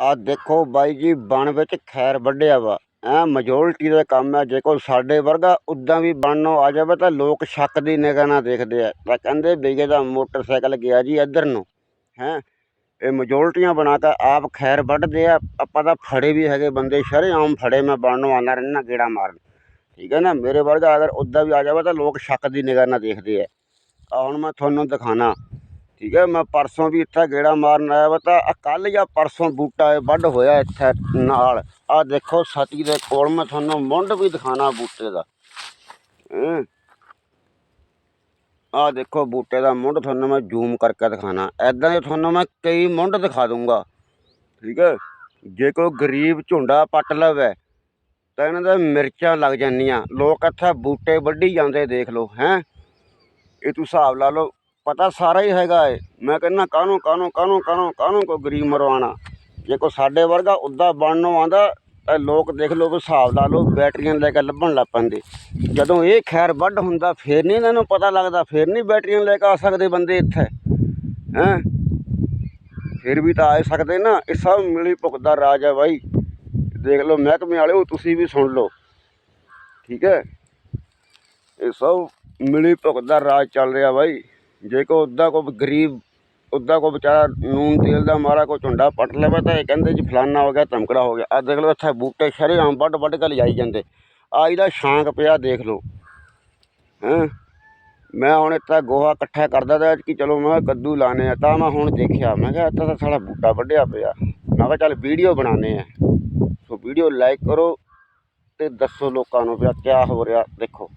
ਆ ਦੇਖੋ ਬਾਈ ਜੀ, ਬਣ ਵਿੱਚ ਖੈਰ ਵੱਢਿਆ ਵਾ। ਐ ਮੈਜੋਰਟੀ ਦਾ ਕੰਮ ਹੈ, ਜੇ ਕੋਈ ਸਾਡੇ ਵਰਗਾ ਉਦਾਂ ਵੀ ਬਣਨੋਂ ਆ ਜਾਵੇ ਤਾਂ ਲੋਕ ਸ਼ੱਕ ਦੀ ਨਿਗਾਹ ਨਾਲ ਦੇਖਦੇ ਆ। ਤਾਂ ਕਹਿੰਦੇ ਬਈਏ ਦਾ ਮੋਟਰਸਾਈਕਲ ਗਿਆ ਜੀ ਇੱਧਰ ਨੂੰ, ਹੈ। ਇਹ ਮੈਜੋਰਟੀਆਂ ਬਣਾ ਕੇ ਆਪ ਖੈਰ ਵੱਢਦੇ ਆ। ਆਪਾਂ ਤਾਂ ਫੜੇ ਵੀ ਹੈਗੇ ਬੰਦੇ, ਸ਼ਰੇਆਮ ਫੜੇ ਮੈਂ ਬਣਨੋਂ ਆਉਂਦਾ ਰਹਿਣਾ ਗੇੜਾ ਮਾਰਨ। ਠੀਕ ਹੈ ਨਾ? ਮੇਰੇ ਵਰਗਾ ਅਗਰ ਉਦਾਂ ਵੀ ਆ ਜਾਵੇ ਤਾਂ ਲੋਕ ਸ਼ੱਕ ਦੀ ਨਿਗਾਹ ਨਾਲ ਦੇਖਦੇ ਆ। ਆ ਹੁਣ ਮੈਂ ਤੁਹਾਨੂੰ ਦਿਖਾਣਾ ਠੀਕ ਹੈ, ਮੈਂ ਪਰਸੋਂ ਵੀ ਇੱਥੇ ਗੇੜਾ ਮਾਰਨ ਆਇਆ ਵਾ ਤਾਂ ਕੱਲ੍ਹ ਜਾਂ ਪਰਸੋਂ ਬੂਟਾ ਇਹ ਵੱਢ ਹੋਇਆ ਇੱਥੇ ਨਾਲ। ਆਹ ਦੇਖੋ ਸਤੀ ਦੇ ਕੋਲ, ਮੈਂ ਤੁਹਾਨੂੰ ਮੁੰਡ ਵੀ ਦਿਖਾਣਾ ਬੂਟੇ ਦਾ। ਹੈਂ। ਆਹ ਦੇਖੋ ਬੂਟੇ ਦਾ ਮੁੰਡ, ਤੁਹਾਨੂੰ ਮੈਂ ਜ਼ੂਮ ਕਰਕੇ ਦਿਖਾਣਾ ਐਦਾਂ ਦੇ ਤੁਹਾਨੂੰ ਮੈਂ ਕਈ ਮੁੰਡ ਦਿਖਾ ਦੂੰਗਾ ਠੀਕ ਹੈ? ਜੇ ਕੋਈ ਗਰੀਬ ਝੁੰਡਾ ਪੱਟ ਲਵੇ, ਤਾਂ ਇਹਨਾਂ ਦੇ ਮਿਰਚਾਂ ਲੱਗ ਜਾਂਦੀਆਂ। ਲੋਕ ਇੱਥੇ ਬੂਟੇ ਵੱਢੀ ਜਾਂਦੇ, ਦੇਖ ਲਓ। ਹੈਂ? ਇਹ ਤੂੰ ਹਿਸਾਬ ਲਾ ਲਓ ਪਤਾ ਸਾਰਾ ਹੀ ਹੈਗਾ ਏ। ਮੈਂ ਕਹਿੰਦਾ, ਕਾਹਨੂੰ ਕਾਹਨੂੰ ਕਾਹਨੂੰ ਕਾਹਨੂੰ ਕਾਹਨੂੰ ਕੋਈ ਗਰੀਬ ਮਰਵਾਣਾ ਜੇ ਕੋਈ ਸਾਡੇ ਵਰਗਾ ਉੱਦਾਂ ਬਣਨੋਂ ਆਂਦਾ ਤਾਂ ਲੋਕ ਦੇਖ ਲਓ ਵੀ ਹਿਸਾਬ ਲਾ ਲਓ, ਬੈਟਰੀਆਂ ਲੈ ਕੇ ਲੱਭਣ ਲੱਗ ਪੈਂਦੇ। ਜਦੋਂ ਇਹ ਖੈਰ ਵੱਢ ਹੁੰਦਾ, ਫਿਰ ਨਹੀਂ ਇਹਨਾਂ ਨੂੰ ਪਤਾ ਲੱਗਦਾ, ਫਿਰ ਨਹੀਂ ਬੈਟਰੀਆਂ ਲੈ ਕੇ ਆ ਸਕਦੇ ਬੰਦੇ ਇੱਥੇ। ਹੈਂ? ਫਿਰ ਵੀ ਤਾਂ ਆ ਸਕਦੇ ਨਾ। ਇਹ ਸਭ ਮਿਲੀ ਭੁਗਤਦਾ ਰਾਜ ਹੈ ਬਾਈ। ਦੇਖ ਲਓ, ਮਹਿਕਮੇ ਵਾਲਿਓ, ਤੁਸੀਂ ਵੀ ਸੁਣ ਲਓ। ਠੀਕ ਹੈ? ਇਹ ਸਭ ਮਿਲੀ ਭੁਗਤਦਾ ਰਾਜ ਚੱਲ ਰਿਹਾ ਬਾਈ। ਜੇ ਕੋ ਉੱਦਾਂ ਕੋ ਗਰੀਬ, ਉੱਦਾਂ ਕੋ ਵਿਚਾਰਾ ਨੂਨ ਤੇਲ ਦਾ ਮਾਰਾ ਕੋ ਝੁੰਡਾ ਪੱਟ ਲਵੇ ਤਾਂ ਇਹ ਕਹਿੰਦੇ ਜੀ ਫਲਾਨਾ ਹੋ ਗਿਆ, ਧਮਕੜਾ ਹੋ ਗਿਆ। ਆ ਦੇਖ ਲਓ ਇੱਥੇ ਬੂਟੇ ਸ਼ਰੇਆਮ ਵੱਢ ਵੱਢ ਕੇ ਲਿਜਾਈ ਜਾਂਦੇ। ਆ ਇਹਦਾ ਸ਼ਾਂਕ ਪਿਆ ਦੇਖ ਲਓ। ਹੈਂ? ਮੈਂ ਹੁਣ ਇੱਥੇ ਗੋਹਾ ਇਕੱਠਾ ਕਰਦਾ ਤਾਂ ਕਿ ਚਲੋ ਮੈਂ ਕਿਹਾ ਕੱਦੂ ਲਾਣੇ ਆ, ਤਾਂ ਮੈਂ ਹੁਣ ਦੇਖਿਆ। ਮੈਂ ਕਿਹਾ ਇੱਥੇ ਤਾਂ ਸਾਡਾ ਬੂਟਾ ਵੱਢਿਆ ਪਿਆ। ਮੈਂ ਕਿਹਾ ਚੱਲ ਵੀਡੀਓ ਬਣਾਉਂਦੇ ਆ। ਸੋ ਵੀਡੀਓ ਲਾਈਕ ਕਰੋ ਤੇ ਦੱਸੋ ਲੋਕਾਂ ਨੂੰ ਵੀ ਆਹ ਕਿਆ ਹੋ ਰਿਹਾ। ਦੇਖੋ।